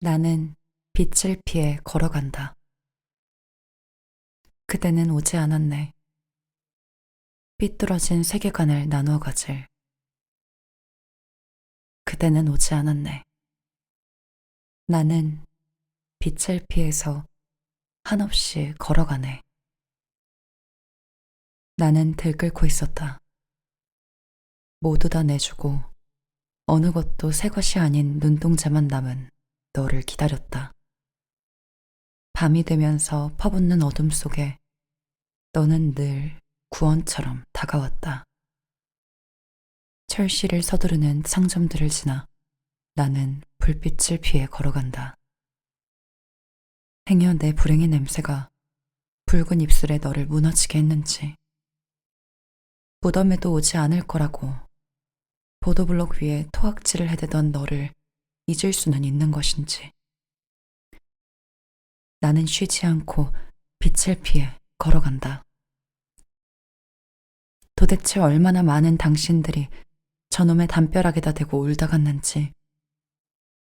나는 빛을 피해 걸어간다. 그대는 오지 않았네. 삐뚤어진 세계관을 나누어 가질. 그대는 오지 않았네. 나는 빛을 피해서 한없이 걸어가네. 나는 들끓고 있었다. 모두 다 내주고 어느 것도 새 것이 아닌 눈동자만 남은 너를 기다렸다. 밤이 되면서 퍼붓는 어둠 속에 너는 늘 구원처럼 다가왔다. 철시를 서두르는 상점들을 지나 나는 불빛을 피해 걸어간다. 행여 내 불행의 냄새가 붉은 입술에 너를 무너지게 했는지, 무덤에도 오지 않을 거라고 보도블록 위에 토악질을 해대던 너를 잊을 수는 있는 것인지. 나는 쉬지 않고 빛을 피해 걸어간다. 도대체 얼마나 많은 당신들이 저놈의 담벼락에다 대고 울다 갔는지.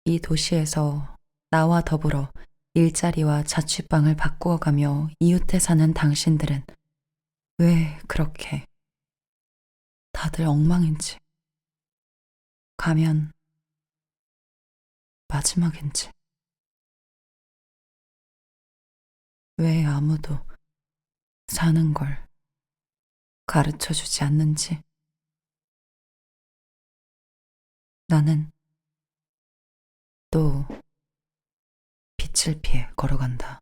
이 도시에서 나와 더불어 일자리와 자취방을 바꾸어 가며 이웃해 사는 당신들은 왜 그렇게 다들 엉망인지. 가면 마지막인지. 왜 아무도 사는 걸 가르쳐 주지 않는지. 나는 또 빛을 피해 걸어간다.